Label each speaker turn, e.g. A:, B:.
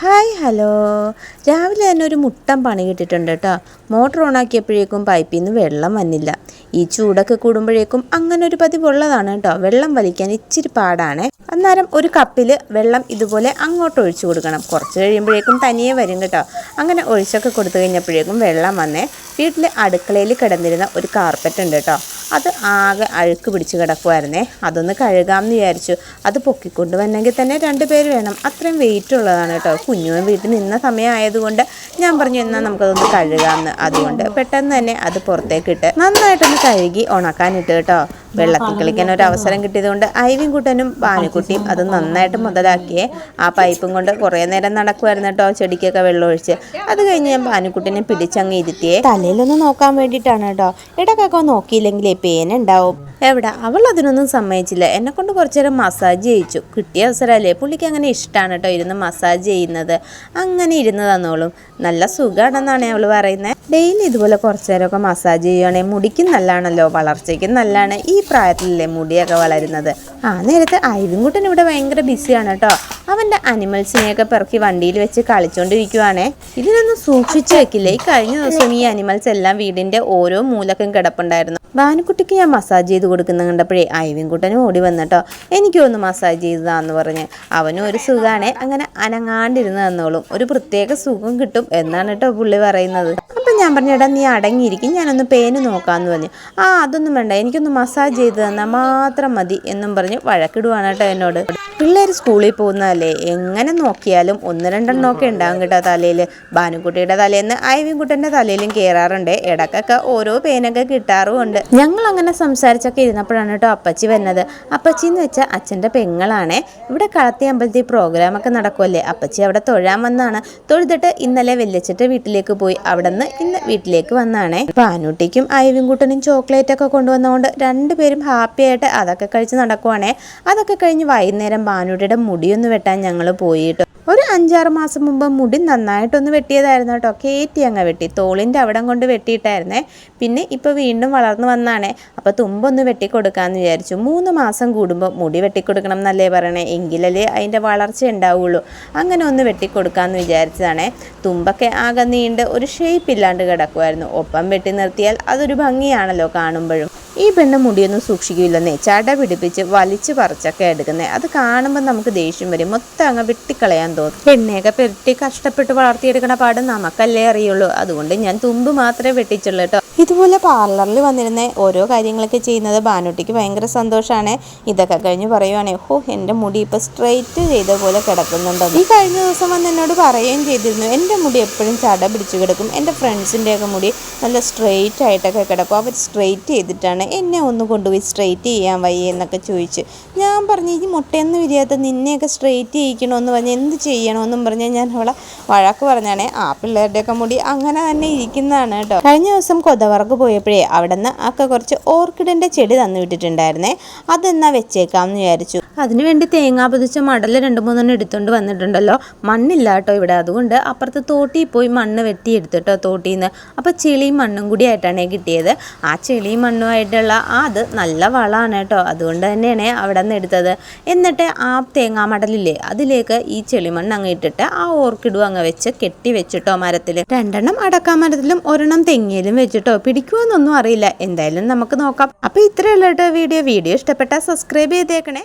A: Hi hello. രാവിലെ തന്നെ ഒരു മുട്ടം പണി കിട്ടിയിട്ടുണ്ട് കേട്ടോ. മോട്ടർ ഓണാക്കിയപ്പോഴേക്കും പൈപ്പിൽ നിന്ന് വെള്ളം വന്നില്ല. ഈ ചൂടൊക്കെ കൂടുമ്പോഴേക്കും അങ്ങനെ ഒരു പതിവുള്ളതാണ് കേട്ടോ. വെള്ളം വലിക്കാൻ ഇച്ചിരി പാടാണ്. അന്നേരം ഒരു കപ്പിൽ വെള്ളം ഇതുപോലെ അങ്ങോട്ട് ഒഴിച്ചു കൊടുക്കണം. കുറച്ച് കഴിയുമ്പോഴേക്കും തനിയെ വരും കേട്ടോ. അങ്ങനെ ഒഴിച്ചൊക്കെ കൊടുത്തു കഴിഞ്ഞപ്പോഴേക്കും വെള്ളം വന്നേ വീട്ടിൽ അടുക്കളയിൽ കിടന്നിരുന്ന ഒരു കാർപ്പറ്റ് ഉണ്ട് കേട്ടോ. അത് ആകെ അഴുക്ക് പിടിച്ച് കിടക്കുമായിരുന്നേ അതൊന്ന് കഴുകാമെന്ന് വിചാരിച്ചു. അത് പൊക്കിക്കൊണ്ട് വന്നെങ്കിൽ തന്നെ രണ്ട് പേര് വേണം. അത്രയും വെയിറ്റ് ഉള്ളതാണ് കേട്ടോ. കുഞ്ഞുവൻ വീട്ടിൽ നിന്ന സമയമായതുകൊണ്ട് ഞാൻ പറഞ്ഞു എന്നാൽ നമുക്കതൊന്ന് കഴുകാമെന്ന്. അതുകൊണ്ട് പെട്ടെന്ന് തന്നെ അത് പുറത്തേക്കിട്ട് നന്നായിട്ടൊന്ന് കഴുകി ഉണക്കാനിട്ട് കേട്ടോ. വെള്ളത്തിൽ കളിക്കാൻ ഒരു അവസരം കിട്ടിയതുകൊണ്ട് ഐവിൻ കുട്ടനും പാനിക്കുട്ടിയും അത് നന്നായിട്ട് മുതലാക്കിയേ ആ പൈപ്പും കൊണ്ട് കുറേ നേരം നടക്കുമായിരുന്നു കേട്ടോ ചെടിക്കൊക്കെ വെള്ളം ഒഴിച്ച്. അത് കഴിഞ്ഞ് ഞാൻ പാനിക്കുട്ടിനെ പിടിച്ചങ്ങ് ഇരുത്തിയേ. തലയിലൊന്ന് നോക്കാൻ വേണ്ടിയിട്ടാണ് കേട്ടോ. ഇടക്കൊക്കെ നോക്കിയില്ലെങ്കിലേ പേന ഉണ്ടാവും. എവിടെ? അവൾ അതിനൊന്നും സമ്മതിച്ചില്ല. എന്നെ കൊണ്ട് കുറച്ചു നേരം മസാജ് ചെയ്യിച്ചു. കിട്ടിയ അവസരമല്ലേ? പുള്ളിക്ക് അങ്ങനെ ഇഷ്ടമാണ് കേട്ടോ ഇരുന്ന് മസാജ് ചെയ്യുന്നത്. അങ്ങനെ ഇരുന്ന് തന്നോളും. നല്ല സുഖമാണെന്നാണ് അവൾ പറയുന്നത് ഡെയിലി ഇതുപോലെ കുറച്ചു നേരമൊക്കെ മസാജ് ചെയ്യുകയാണെങ്കിൽ മുടിക്കും നല്ലതാണല്ലോ വളർച്ചയ്ക്കും നല്ലതാണ്. ഈ പ്രായത്തിലല്ലേ മുടിയൊക്കെ വളരുന്നത്. ആ നേരത്തെ ഐവിൻകുട്ടൻ ഇവിടെ ഭയങ്കര ബിസിയാണ് കേട്ടോ. അവന്റെ അനിമൽസിനെയൊക്കെ പിറക്കി വണ്ടിയിൽ വെച്ച് കളിച്ചുകൊണ്ടിരിക്കുവാണേ ഇതിനൊന്നും സൂക്ഷിച്ചു വെക്കില്ല? ഈ കഴിഞ്ഞ ദിവസം ഈ അനിമൽസ് എല്ലാം വീടിന്റെ ഓരോ മൂലക്കും കിടപ്പുണ്ടായിരുന്നു. ഭാനുക്കുട്ടിക്ക് ഞാൻ മസാജ് ചെയ്ത് കൊടുക്കുന്ന കണ്ടപ്പോഴേ അയവിൻകുട്ടനും ഓടി വന്നിട്ടോ എനിക്കും ഒന്ന് മസാജ് ചെയ്തതാന്ന് പറഞ്ഞ്. അവനും ഒരു സുഖാണേ. അങ്ങനെ അനങ്ങാണ്ടിരുന്ന് തന്നോളും ഒരു പ്രത്യേക സുഖം കിട്ടും എന്നാണ് കേട്ടോ പുള്ളി പറയുന്നത്. ഞാൻ പറഞ്ഞു എടാ നീ അടങ്ങിയിരിക്കും ഞാനൊന്ന് പേന് നോക്കാമെന്ന് പറഞ്ഞു. ആ അതൊന്നും വേണ്ട എനിക്കൊന്ന് മസാജ് ചെയ്ത് തന്നാൽ മാത്രം മതി എന്നും പറഞ്ഞ് വഴക്കിടുവാണ് കേട്ടോ എന്നോട്. പിള്ളേർ സ്കൂളിൽ പോകുന്നതല്ലേ? എങ്ങനെ നോക്കിയാലും ഒന്ന് രണ്ടെണ്ണമൊക്കെ ഉണ്ടാകും കേട്ടോ തലയിൽ ഭാനുക്കുട്ടിയുടെ തലേന്ന് ഐവിൻകുട്ടന്റെ തലയിലും കയറാറുണ്ട് ഇടക്കൊക്കെ ഓരോ പേനൊക്കെ കിട്ടാറുമുണ്ട്. ഞങ്ങൾ അങ്ങനെ സംസാരിച്ചൊക്കെ ഇരുന്നപ്പോഴാണ് കേട്ടോ അപ്പച്ചി വരുന്നത് അപ്പച്ചി എന്ന് വെച്ചാൽ അച്ഛന്റെ പെങ്ങളാണേ. ഇവിടെ കളത്തി അമ്പലത്തിൽ പ്രോഗ്രാമൊക്കെ നടക്കുമല്ലേ അപ്പച്ചി അവിടെ തൊഴാൻ വന്നാണ്. തൊഴുതിട്ട് ഇന്നലെ വെല്ലച്ചിട്ട് വീട്ടിലേക്ക് പോയി. അവിടെ നിന്ന് ഇന്ന് വീട്ടിലേക്ക് വന്നാണേ. പാനൂട്ടിക്കും ഐവിൻകുട്ടനും ചോക്ലേറ്റ് ഒക്കെ കൊണ്ടുവന്നതുകൊണ്ട് രണ്ടുപേരും ഹാപ്പിയായിട്ട് അതൊക്കെ കഴിച്ച് നടക്കുവാണേ. അതൊക്കെ കഴിഞ്ഞ് വൈകുന്നേരം ബാനൂട്ടിയുടെ മുടിയൊന്ന് വെട്ടാൻ ഞങ്ങൾ പോയിട്ട്. ഒരു അഞ്ചാറ് മാസം മുമ്പ് മുടി നന്നായിട്ടൊന്ന് വെട്ടിയതായിരുന്നു കേട്ടോ. കയറ്റി അങ്ങ് വെട്ടി. തോളിന്റെ അവിടം കൊണ്ട് വെട്ടിയിട്ടായിരുന്നേ. പിന്നെ ഇപ്പോൾ വീണ്ടും വളർന്നു വന്നാണേ. അപ്പോൾ തുമ്പൊന്ന് വെട്ടിക്കൊടുക്കാമെന്ന് വിചാരിച്ചു. മൂന്ന് മാസം കൂടുമ്പോൾ മുടി വെട്ടിക്കൊടുക്കണം എന്നല്ലേ പറയണേ. എങ്കിലല്ലേ അതിന്റെ വളർച്ച ഉണ്ടാവുള്ളൂ. അങ്ങനെ ഒന്ന് വെട്ടിക്കൊടുക്കാമെന്ന് വിചാരിച്ചതാണേ. തുമ്പൊക്കെ ആകെ നീണ്ട് ഒരു ഷേപ്പ് ഇല്ലാണ്ട് കിടക്കുമായിരുന്നു ഒപ്പം വെട്ടി നിർത്തിയാൽ അതൊരു ഭംഗിയാണല്ലോ കാണുമ്പോഴും. ഈ പെണ്ണ് മുടിയൊന്നും സൂക്ഷിക്കില്ലെന്നേ ചട പിടിപ്പിച്ച് വലിച്ചു പറിച്ചൊക്കെ എടുക്കുന്നേ. അത് കാണുമ്പോൾ നമുക്ക് ദേഷ്യം വരും. മൊത്തം അങ്ങ് വെട്ടിക്കളയാൻ തോന്നും. പെണ്ണയൊക്കെ പെരട്ടി കഷ്ടപ്പെട്ട് വളർത്തിയെടുക്കണ പാട് നമുക്കല്ലേ അറിയുള്ളൂ. അതുകൊണ്ട് ഞാൻ തുമ്പ് മാത്രമേ വെട്ടിച്ചുള്ളൂ കേട്ടോ. ഇതുപോലെ പാർലറിൽ വന്നിരുന്ന ഓരോ കാര്യങ്ങളൊക്കെ ചെയ്യുന്നത് ബാനുട്ടിക്ക് ഭയങ്കര സന്തോഷമാണ് ഇതൊക്കെ കഴിഞ്ഞ് പറയുവാണേ ഹോ എന്റെ മുടി ഇപ്പോൾ സ്ട്രെയിറ്റ് ചെയ്ത പോലെ കിടക്കുന്നുണ്ടോ? ഈ കഴിഞ്ഞ ദിവസം വന്ന് എന്നോട് പറയുകയും ചെയ്തിരുന്നു എന്റെ മുടി എപ്പോഴും ചട പിടിച്ച് കിടക്കും എന്റെ ഫ്രണ്ട്സിന്റെയൊക്കെ മുടി നല്ല സ്ട്രെയിറ്റ് ആയിട്ടൊക്കെ കിടക്കും അവർ സ്ട്രെയിറ്റ് ചെയ്തിട്ടാണ് എന്നെ ഒന്ന് കൊണ്ടുപോയി സ്ട്രെയിറ്റ് ചെയ്യാൻ വയ്യ എന്നൊക്കെ ചോദിച്ചു. ഞാൻ പറഞ്ഞു ഈ മുട്ടയൊന്നും വിരിയാത്ത നിന്നെയൊക്കെ സ്ട്രെയിറ്റ് ചെയ്യിക്കണമെന്ന് പറഞ്ഞ് എന്ത് ചെയ്യണമെന്നും പറഞ്ഞ് ഞാൻ അവളെ വഴക്ക് പറഞ്ഞാണേ ആ പിള്ളേരുടെയൊക്കെ മുടി അങ്ങനെ തന്നെ ഇരിക്കുന്നതാണ് കേട്ടോ കഴിഞ്ഞ ദിവസം കൊതവറക്ക് പോയപ്പോഴേ അവിടെ നിന്ന് കുറച്ച് ഓർക്കിഡിന്റെ ചെടി തന്നു വിട്ടിട്ടുണ്ടായിരുന്നേ. അതെന്നാ വെച്ചേക്കാമെന്ന് വിചാരിച്ചു. അതിനുവേണ്ടി തേങ്ങാ പൊതിച്ച മടൽ രണ്ട് മൂന്നെണ്ണം എടുത്തുകൊണ്ട് വന്നിട്ടുണ്ടല്ലോ. മണ്ണില്ല കേട്ടോ ഇവിടെ. അതുകൊണ്ട് അപ്പുറത്ത് തോട്ടിയിൽ പോയി മണ്ണ് വെട്ടി എടുത്തിട്ടോ തോട്ടിയിൽ നിന്ന് അപ്പോൾ ചെളിയും മണ്ണും കൂടി ആയിട്ടാണ് കിട്ടിയത്. ആ ചെളിയും മണ്ണുമായിട്ടുള്ള ആ അത് നല്ല വളമാണ് കേട്ടോ. അതുകൊണ്ട് തന്നെയാണ് അവിടെ നിന്ന് എടുത്തത്. എന്നിട്ട് ആ തേങ്ങാ മടലില്ലേ അതിലേക്ക് ഈ ചെളിമണ്ണ് അങ്ങ് ഇട്ടിട്ട് ആ ഓർക്കിഡും അങ്ങ് വെച്ച് കെട്ടി വെച്ചിട്ടോ മരത്തിൽ രണ്ടെണ്ണം അടക്കാ മരത്തിലും ഒരെണ്ണം തെങ്ങിയിലും വെച്ചിട്ടോ പിടിക്കുമെന്നൊന്നും അറിയില്ല. എന്തായാലും നമുക്ക് നോക്കാം. അപ്പോൾ ഇത്രയുള്ള വീഡിയോ. വീഡിയോ ഇഷ്ടപ്പെട്ടാൽ സബ്സ്ക്രൈബ് ചെയ്തേക്കണേ.